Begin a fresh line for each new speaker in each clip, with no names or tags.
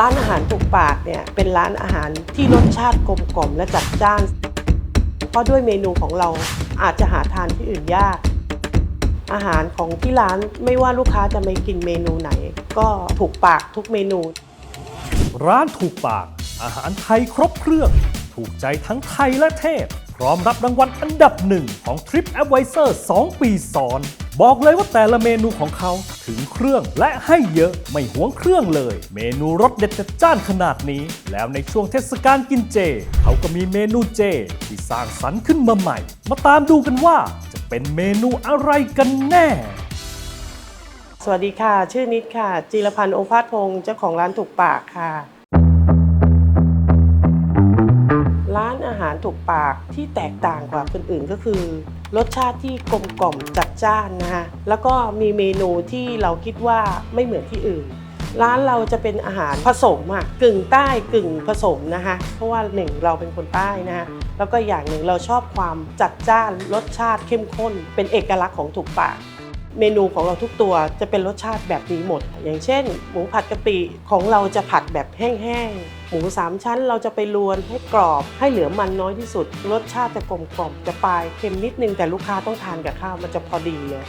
ร้านอาหารถูกปากเนี่ยเป็นร้านอาหารที่รสชาติกลมกล่อมและจัดจ้าน เพราะด้วยเมนูของเราอาจจะหาทานที่อื่นยาก อาหารของที่ร้านไม่ว่าลูกค้าจะไม่กินเมนูไหน ก็ถูกปากทุกเมนู
ร้านถูกปาก อาหารไทยครบเครื่อง ถูกใจทั้งไทยและเทศ พร้อมรับรางวัลอันดับหนึ่งของ Trip Advisor 2 ปีซ้อน บอกเลยว่าแต่ละเมนูของเขาถึงเครื่องและให้เยอะไม่หวงเครื่องเลย เมนูรสเด็ดจัดจ้านขนาดนี้ แล้วในช่วงเทศกาลกินเจ เขาก็มีเมนูเจ ที่สร้างสรรค์ขึ้นมาใหม่ มาตามดูกันว่า จะเป็นเมนูอะไรกันแน่
สวัสดีค่ะ ชื่อนิดค่ะ จีรพันธ์โอภาสพงศ์เจ้าของร้านถูกปากค่ะ หารถูกปากที่แตกต่างกว่าคนอื่นก็คือ รสชาติที่กลมกล่อมจัดจ้านนะคะแล้วก็มีเมนูที่เราคิดว่าไม่เหมือนที่อื่น ร้านเราจะเป็นอาหารผสมอะกึ่งใต้กึ่งผสมนะคะ เพราะว่าหนึ่งเราเป็นคนใต้นะคะแล้วก็อย่างหนึ่งเราชอบความจัดจ้านรสชาติเข้มข้น เป็นเอกลักษณ์ของถูกปาก เมนูของเราทุกตัวจะเป็นรสชาติแบบนี้หมด อย่างเช่น หมูผัดกะปิของเราจะผัดแบบแห้งๆ หมูสามชั้นเราจะไปลวนให้กรอบให้เหลือมันน้อยที่สุด รสชาติจะกลมกล่อมจะปลายเค็มนิดนึงแต่ลูกค้าต้องทานกับข้าวมันจะพอดีเลย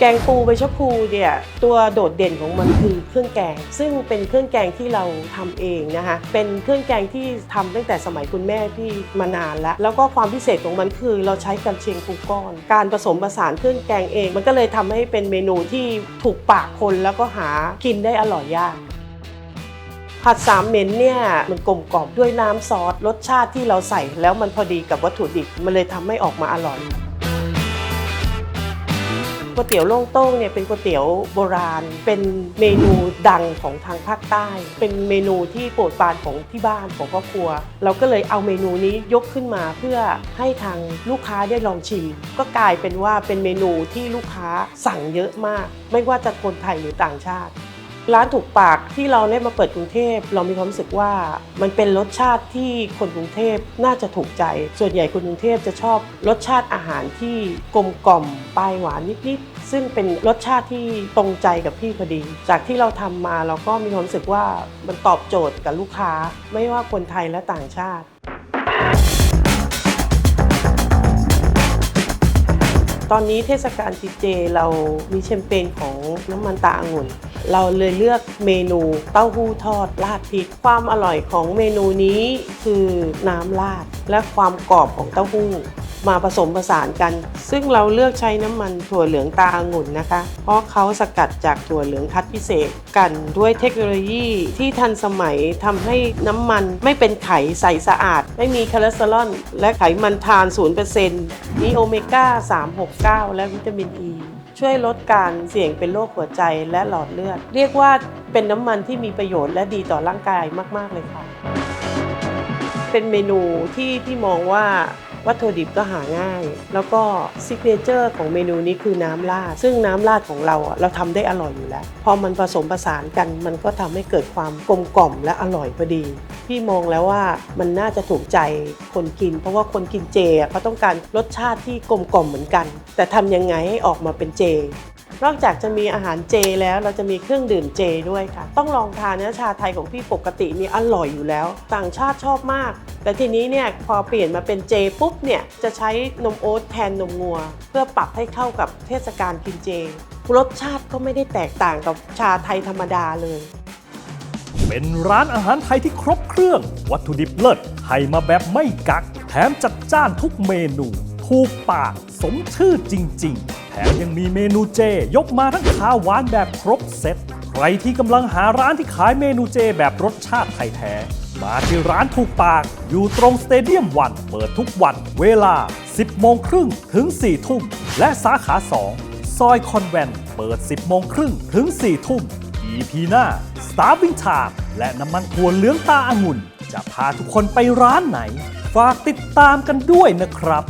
แกงปูใบชะพูเนี่ยตัวโดดเด่นของมันคือเครื่องแกง ซึ่งเป็นเครื่องแกงที่เราทำเองนะคะเป็นเครื่องแกงที่ทำตั้งแต่สมัยคุณแม่พี่มานานแล้ว แล้วก็ความพิเศษของมันคือเราใช้กันเชียงปูก้อน การผสมผสานเครื่องแกงเอง มันก็เลยทำให้เป็นเมนูที่ถูกปากคนแล้วก็หากินได้อร่อยยากผัดสามเหม็นเนี่ยมันกลมกล่อมด้วยน้ำซอสรสชาติที่เราใส่แล้วมันพอดีกับวัตถุดิบมันเลยทำให้ออกมาอร่อย ก๋วยเตี๋ยวโล่งโต้งเนี่ยเป็นก๋วยเตี๋ยวโบราณ เป็นเมนูดังของทางภาคใต้ เป็นเมนูที่โปรดปรานของที่บ้านของครอบครัว เราก็เลยเอาเมนูนี้ยกขึ้นมาเพื่อให้ทางลูกค้าได้ลองชิม ก็กลายเป็นว่าเป็นเมนูที่ลูกค้าสั่งเยอะมาก ไม่ว่าจะคนไทยหรือต่างชาติ ร้านถูกปากที่เราได้มาเปิดกรุงเทพเรามีความรู้สึกว่ามันเป็นรสชาติที่คนกรุงเทพน่าจะถูกใจ ส่วนใหญ่คนกรุงเทพจะชอบรสชาติอาหารที่กลมกล่อมปลายหวานนิดๆซึ่งเป็นรสชาติที่ตรงใจกับพี่พอดี จากที่เราทำมาเราก็มีความรู้สึกว่ามันตอบโจทย์กับลูกค้า ไม่ว่าคนไทยและต่างชาติ ตอนนี้เทศกาลจีเจเรามีแชมเปญของน้ำมันตาองุ่น เราเลยเลือกเมนูเต้าหู้ทอดราดพริก ความอร่อยของเมนูนี้คือน้ำราดและความกรอบของเต้าหู้ มาผสมผสานกัน ซึ่งเราเลือกใช้น้ำมันถั่วเหลืองตาองุ่นนะคะ เพราะเขาสกัดจากถั่วเหลืองคัดพิเศษกันด้วยเทคโนโลยีที่ทันสมัยทำให้น้ำมันไม่เป็นไขใสสะอาด ไม่มีคอเลสเตอรอลและไขมันทาน 0%มีโอเมก้า 369 และวิตามินอ e, ีช่วยลดการเสี่ยงเป็นโรคหัวใจและหลอดเลือด เรียกว่าเป็นน้ำมันที่มีประโยชน์และดีต่อร่างกายมาก ๆ เลยค่ะ เป็นเมนูที่ที่มองว่า วัตถุดิบก็หาง่าย แล้วก็ซิกเนเจอร์ของเมนูนี้คือน้ำราด ซึ่งน้ำราดของเราอะเราทำได้อร่อยอยู่แล้ว พอมันผสมผสานกันมันก็ทำให้เกิดความกลมกล่อมและอร่อยพอดี พี่มองแล้วว่ามันน่าจะถูกใจคนกิน เพราะว่าคนกินเจเขาต้องการรสชาติที่กลมกล่อมเหมือนกัน แต่ทำยังไงให้ออกมาเป็นเจ นอกจากจะมีอาหารเจแล้วเราจะมีเครื่องดื่มเจด้วยค่ะ ต้องลองทานนะชาไทยของพี่ปกตินี่อร่อยอยู่แล้ว ต่างชาติชอบมาก แต่ทีนี้เนี่ยพอเปลี่ยนมาเป็นเจปุ๊บเนี่ยจะใช้นมโอ๊ตแทนนมงัว เพื่อปรับให้เข้ากับเทศกาลกินเจ รสชาติก็ไม่ได้แตกต่างกับชาไทยธรรมดาเลย
เป็นร้านอาหารไทยที่ครบเครื่อง วัตถุดิบเลิศให้มาแบบไม่กัก แถมจัดจ้านทุกเมนู ถูกปาก สมชื่อจริง ๆ มยังมีเมนูเจ ยกมาทั้งคาหวานแบบครบเซตใครที่กำลังหาร้านที่ขายเมนูเจแบบรสชาติไทยแท้ มาที่ร้านถูกปาก อยู่ตรงสเตเดียมวัน เปิดทุกวัน เวลา 10 โมงครึ่งถึง 4 ทุ่ม และสาขา 2 ซอยคอนแวนเปิด 10 โมงครึ่งถึง 4 ทุ่ม EP หน้า Starving Time และน้ำมันถั่วเหลืองตาอางุ่น จะพาทุกคนไปร้านไหน ฝากติดตามกันด้วยนะครับ